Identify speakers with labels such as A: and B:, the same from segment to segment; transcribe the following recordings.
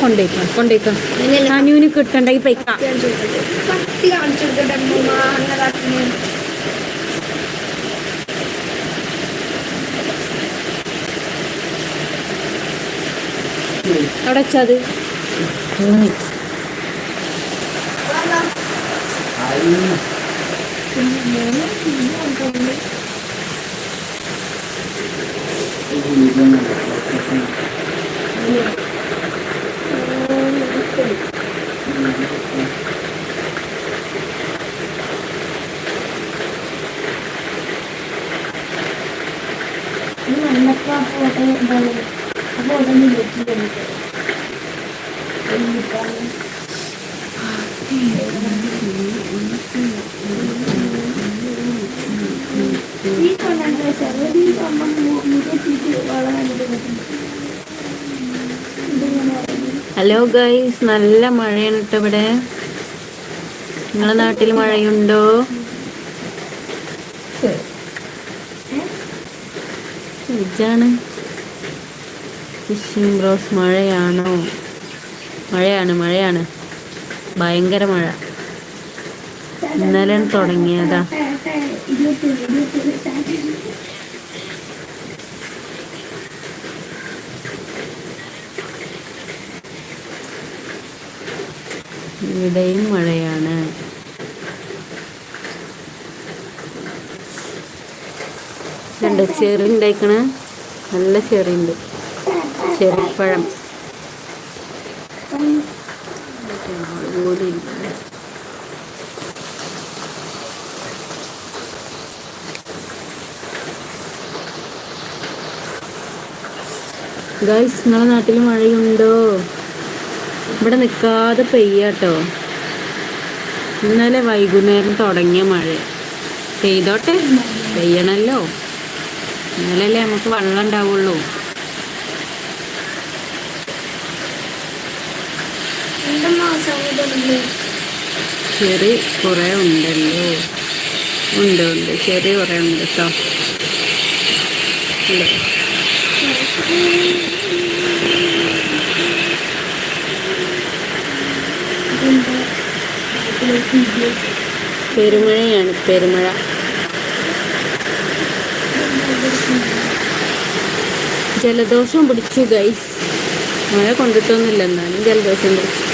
A: കൊണ്ടേക്കാം കൊണ്ടേക്കാം. അനുവിന് കിട്ടണ്ടെങ്കിൽ പൈക്കാം
B: കത്തി കാണിച്ചു കൊടുക്കട്ടെ ഈ കൊണ്ടാണ് ഈ അമ്മ മുഖത്തിട്ട് വളരെ
A: ഹലോ ഗൈസ് നല്ല മഴയാണ് കേട്ടോ ഇവിടെ. നിങ്ങളെ നാട്ടിൽ മഴയുണ്ടോ? ഇതാണ് ഫിഷിംഗ് ബ്രോസ് മഴയാണോ? മഴയാണ് മഴയാണ്. ഭയങ്കര മഴ. ഇന്നലെ തുടങ്ങിയതാ. ഇവിടെയും മഴയാണ്. രണ്ട് ചെറുണ്ടായിക്കണ നല്ല ചെറിയുണ്ട്. ചെറിപ്പഴം ഗൈസ് നിങ്ങളെ നാട്ടിൽ മഴയുണ്ടോ? ഇവിടെ നിൽക്കാതെ പെയ്യാട്ടോ. ഇന്നലെ വൈകുന്നേരം തുടങ്ങിയ മഴ. പെയ്തോട്ടെ? പെയ്യണല്ലോ. ഇന്നലല്ലേ നമുക്ക് വെള്ളം ഉണ്ടാവുള്ളൂ. ചെറി കുറേ ഉണ്ടല്ലോ. ഉണ്ട് ഉണ്ട്. ചെറി കുറേ ഉണ്ട് കേട്ടോ പെരുമഴയാണ് പെരുമഴ. ജലദോഷം പിടിച്ചു ഗൈസ് മഴ കൊണ്ടിട്ടൊന്നുമില്ല. എന്നാലും ജലദോഷം പിടിച്ചു.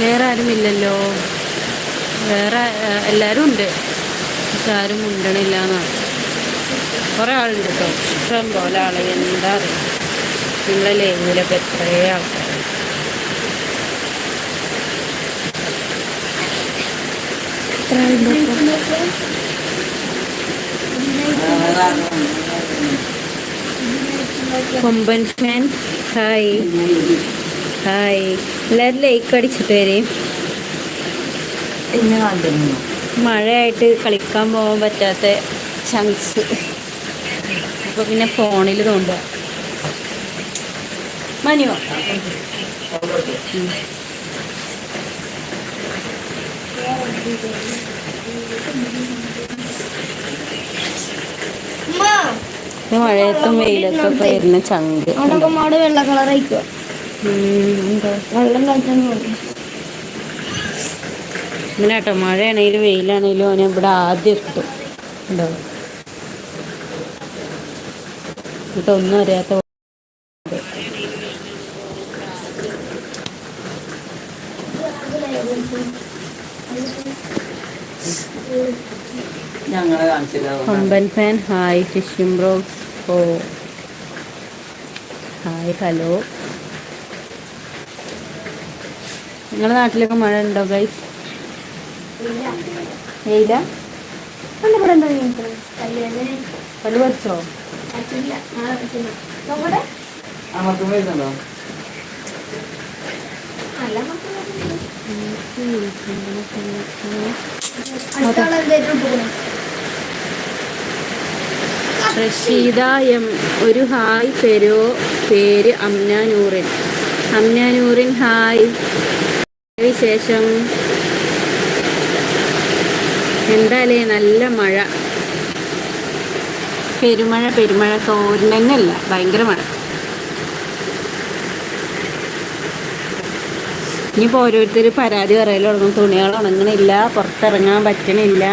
A: വേറെ ആരുമില്ലല്ലോ വേറെ ആ, എല്ലാവരും ഉണ്ട്. പക്ഷെ ആരും മുണ്ടണില്ല എന്നാണ്. കുറേ ആളുണ്ട്? കേട്ടോ ഇഷ്ടം പോലെ ആളെ എന്താ അറിയാം? നിങ്ങളെ ലൈനിലൊക്കെ എത്രയോ ആൾക്കാർ കൊമ്പൻ ഫാൻ. ഹായ്. ഹായ്. എല്ലാവരും ലൈക്ക് അടിച്ചിട്ട്
C: വരെയും
A: മഴയായിട്ട് കളിക്കാൻ പോകാൻ പറ്റാത്ത ചങ്സ് അപ്പോൾ പിന്നെ ഫോണിൽ തോണ്ടുക മനുവോ മഴയത്തും വെയിലത്തും ഒക്കെ വരുന്ന ചങ്ക്
B: അവിടെ മാട് വെള്ള
A: എന്താ
B: വെള്ളം പറഞ്ഞു
A: ഇങ്ങനെ കേട്ടോ മഴയാണെങ്കിലും വെയിലാണെങ്കിലും അവനെ ഇവിടെ ആദ്യം എത്തും. ഉണ്ടോ? എന്നിട്ട് ഒന്നും അറിയാത്ത
C: ഞങ്ങളെ കാണിച്ചില്ല
A: കൊമ്പൻ ഫാൻ ഹായ് ഫിഷിംഗ് ബ്രോക്സ് ഓ. Hi hello. നിങ്ങളുടെ നാട്ടിലൊക്കെ മഴ ഉണ്ടോ ഗൈസ് വെയില? പല്ല് പറിച്ചോ?
B: നമ്മുടെ?
A: റഷീദ എം ഒരു ഹായ് പേരോ പേര് അമ്നാനൂറിൻ അമ്നാനൂറിൻ ഹായ്. വിശേഷം? എന്താലേ നല്ല മഴ. പെരുമഴ പെരുമഴ തോരുന്നല്ല ഭയങ്കര മഴ. ഇനിയിപ്പോൾ ഓരോരുത്തർ പരാതി പറയൽ തുടങ്ങും. തുണികൾ ഉണങ്ങണില്ല പുറത്തിറങ്ങാൻ പറ്റണില്ല.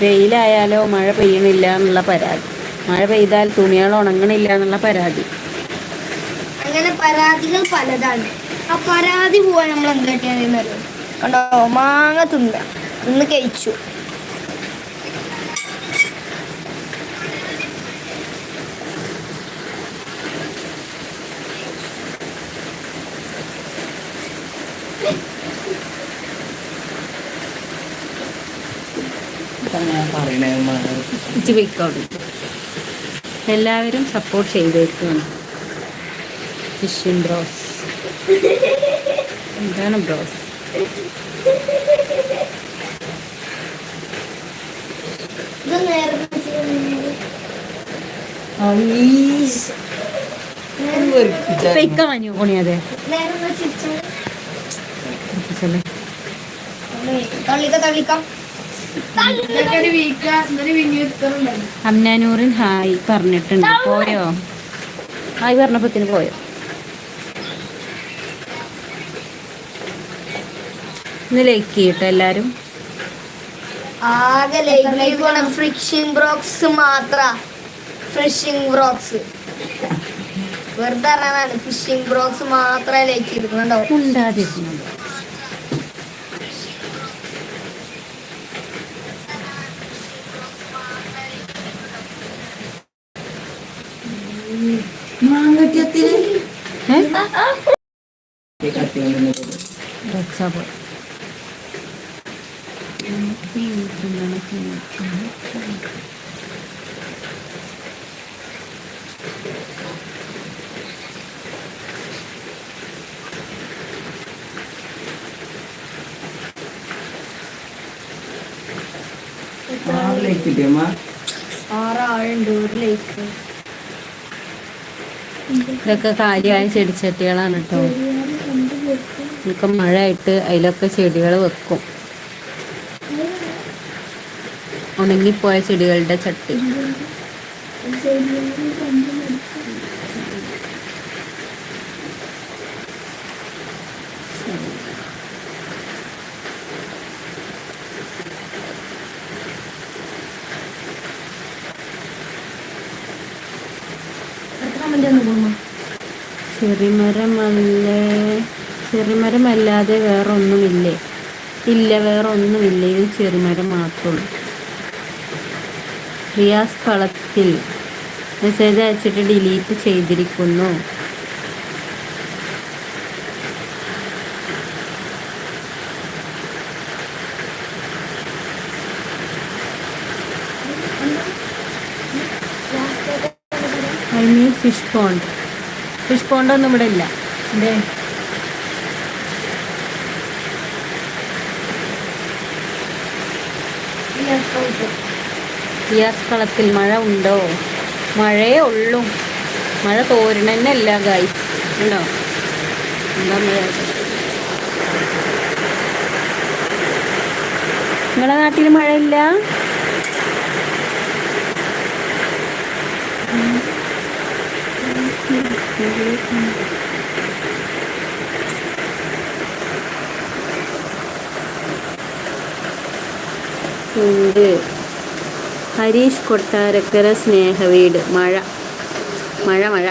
A: വെയിലായാലോ മഴ പെയ്യണില്ല എന്നുള്ള പരാതി. മഴ പെയ്താൽ തുണികൾ ഉണങ്ങണില്ല എന്നുള്ള പരാതി.
B: അങ്ങനെ പരാതികൾ പലതാണ്. ആ പരാതി പോവാൻ നമ്മൾ എന്താ കണ്ടോ? മാങ്ങ തിന്ന തിന്ന് കഴിച്ചു.
A: ഇച്ചി പോയിക്കോളും എല്ലാവരും സപ്പോർട്ട് ചെയ്തേക്കാണ് ഫിഷിൻ ബ്രോസ് എന്താണ് ബ്രോസ് പോണിയതെ
B: തള്ളിക്കാം.
A: അമ്നാനൂറിൻ ഹായ് പറഞ്ഞിട്ടുണ്ട്. പോയോ? ഹായ് പറഞ്ഞപ്പത്തിന് പോയോ? ഇന്ന് ലൈക്ക് ചെയ്യട്ടോ എല്ലാരും.
B: ആകെ ലൈക്ക് ഫ്രിക്ഷൻ ബ്രോക്സ് മാത്ര. ഫ്രിഷിംഗ് ബ്രോക്സ് വെറുതെ അറിയാനാണ് ഫിഷിംഗ് ബ്രോക്സ് മാത്രമേ ലൈക്ക് ചെയ്തിട്ടുണ്ടോ
A: ഉണ്ടാതിരുന്നത്.
B: ലൈക്ക്.
A: ഇതൊക്കെ കാര്യമായ ചെടിച്ചട്ടികളാണ് കേട്ടോ നമുക്ക് മഴയായിട്ട് അതിലൊക്കെ ചെടികൾ വെക്കും. ഉണങ്ങിപ്പോയ ചെടികളുടെ ചട്ടി. ചെറിമരമല്ലേ ചെറിമരമല്ലാതെ വേറൊന്നുമില്ലേ? ഇല്ല വേറെ ഒന്നുമില്ല ഇത് ചെറുമരം മാത്രമുള്ളൂ റിയാസ് കളത്തിൽ മെസ്സേജ് അയച്ചിട്ട് ഡിലീറ്റ് ചെയ്തിരിക്കുന്നു. Fish pond. ഫിഷ് പോണ്ടൊന്നും ഇവിടെ ഇല്ല? റിയാസ് കളത്തിൽ മഴ ഉണ്ടോ? മഴയേ ഉള്ളൂ. മഴ തോരണന്നല്ല ഗായ് ഉണ്ടോ? എന്താ മഴ? നിങ്ങളെ നാട്ടിൽ മഴയില്ല? ഉണ്ട്. ഹരീഷ് കൊട്ടാരക്കര സ്നേഹവീട്. മഴ. മഴ മഴ.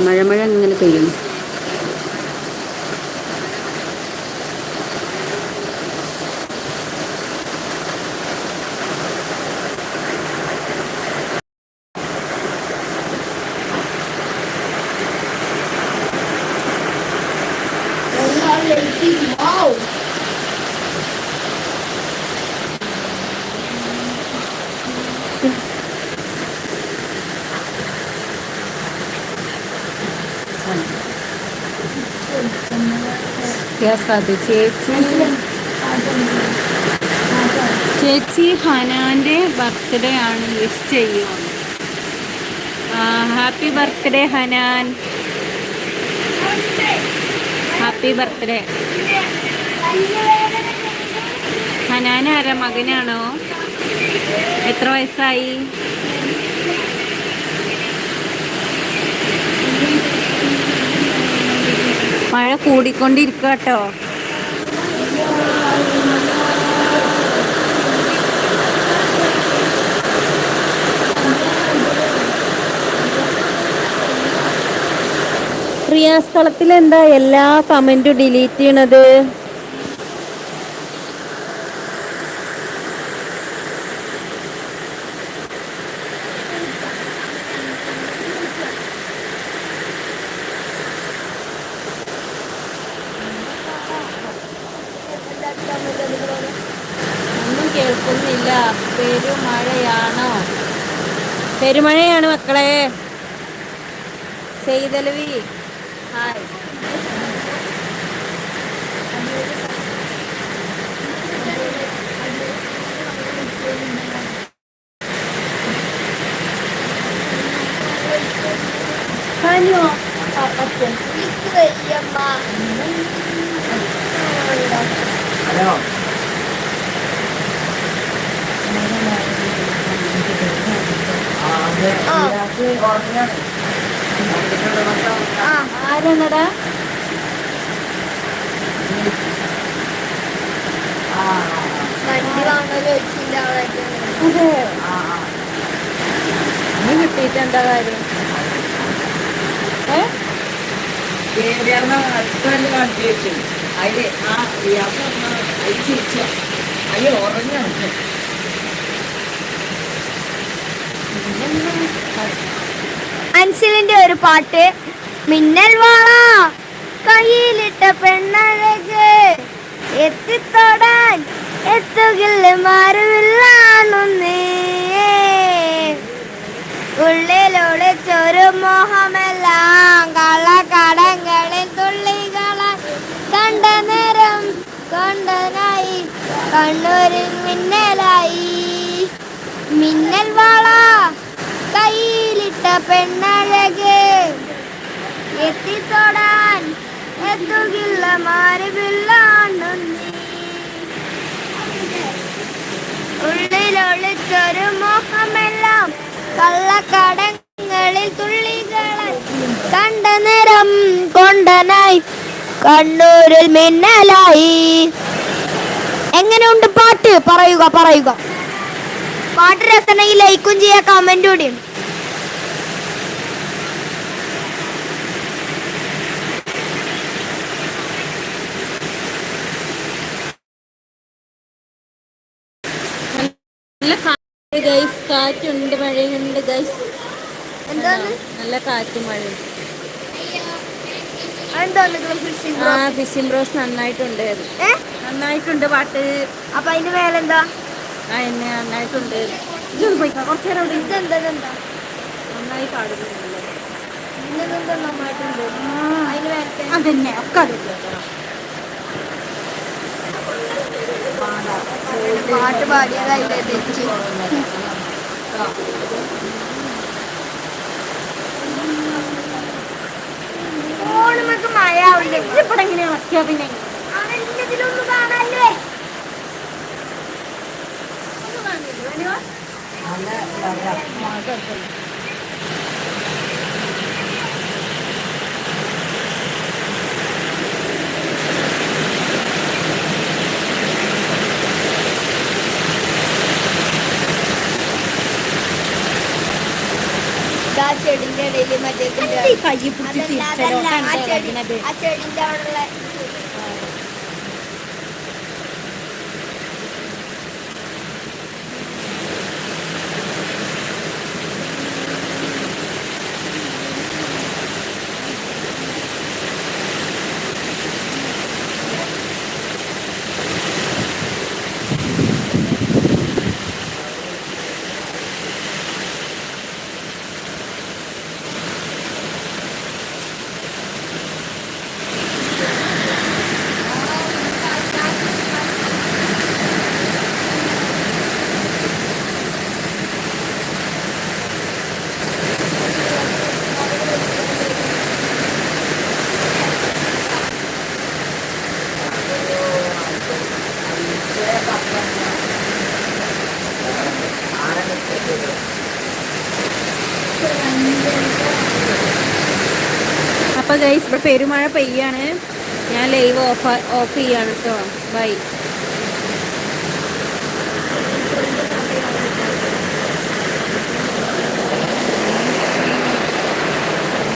A: മഴ മഴ ഇങ്ങനെ പെയ്യുന്നു. കാത്തു ചേച്ചി ചേച്ചി ഹനാന്റെ ബർത്ത്ഡേ ആണ് വിഷ് ചെയ്യുമോ happy birthday Hanan happy birthday Hanan ആരാ? മകനാണോ? എത്ര വയസ്സായി? മഴ കൂടിക്കൊണ്ടിരിക്കുക കേട്ടോ. ക്രിയാസ്ഥലത്തിൽ എന്താ എല്ലാ കമന്റും ഡിലീറ്റ് ചെയ്യണത് ഒന്നും കേൾക്കുന്നില്ല പെരുമഴയാണോ പെരുമഴയാണ് മക്കളെ. സെയ്തലവി ഹായ്.
B: വയ്യമ്മ
C: ഹലോ ആ, അതെ.
B: ആ.
A: ആരാണടാ
B: വണ്ടി വാങ്ങൽ വെച്ചില്ല
A: അതെ. നീ കിട്ടിയിട്ട് എന്താ കാര്യം
C: കാണിച്ചു ആ ഒന്ന് അതിൽ ചിരിച്ച അതിൽ ഉറങ്ങാണ്
B: അൻസിലിന്റെ ഒരു പാട്ട് മിന്നൽ വാള കയ്യിലിട്ട പെണ്ണഴക് എത്തിത്തോടാൻ എത്തുകില്ല മറുവില്ലാണൊന്നേ ഉള്ളിലൊളിച്ചൊരു മോഹമെല്ലാം കള്ളക്കടങ്ങളിൽ തുള്ളികളായി കണ്ട നേരം കൊണ്ടനായി കണ്ണൂരിൽ മിന്നലായി. മിന്നൽ വാള. കയ്യിലിട്ട പെണ്ണഴക്. എത്തിത്തൊടാൻ എത്തുകില്ല മാറിവില്ലാണ്ടു നീ ഉള്ളിലൊളിച്ചൊരു മോഹമെല്ലാം കള്ളക്കടങ്ങളിൽ തുള്ളികളെ കണ്ട നിറം കൊണ്ടനായി. കണ്ണൂരിൽ മിന്നലായി. എങ്ങനെയുണ്ട് പാട്ട്? പറയുക പറയുക. പാട്ട് രസമെങ്കിൽ ലൈക്കും ഇടും.
A: നല്ല കാറ്റ് ഗൈസ് കാറ്റുണ്ട് മഴയുണ്ട് ഗൈസ് നല്ല കാറ്റും മഴയും. ആ ഫിഷിംഗ് ബ്രോസ് നന്നായിട്ടുണ്ട്. നന്നായിട്ടുണ്ട് പാട്ട്.
B: അപ്പൊ അതിന്റെ മേലെന്താ?
A: ആ എന്നെ നന്നായിട്ടുണ്ട്. കുറച്ച് നേരം
B: ഇതെന്താ ഇതെന്താ?
A: നന്നായി പാടുന്നുണ്ടല്ലോ?
B: നന്നായിട്ടുണ്ട്? അതിന്
A: അതന്നെ. ഒക്കെ അത്
B: പാട്ട് പാടിയതായില്ലേ തെറ്റ്? ഓണമൊക്കെ മഴ ആവില്ലേ
A: എങ്ങനെ ഇളക്കിയാ പിന്നെ?
B: ഇതിലൊന്നും കാണാല്ലേ
C: നല്ല ഇതാ.
B: ഇതാ ചെടിന്റെ ഇടയിൽ മറ്റേ
A: കൈ പിടിച്ച്
B: അതല്ല, ആ ചെടിന്റെ അവിടെയുള്ള
A: പെരുമഴ പെയ്യാണ്. ഞാൻ ലൈവ് ഓഫ് ഓഫ് ചെയ്യാണ് കേട്ടോ ബൈ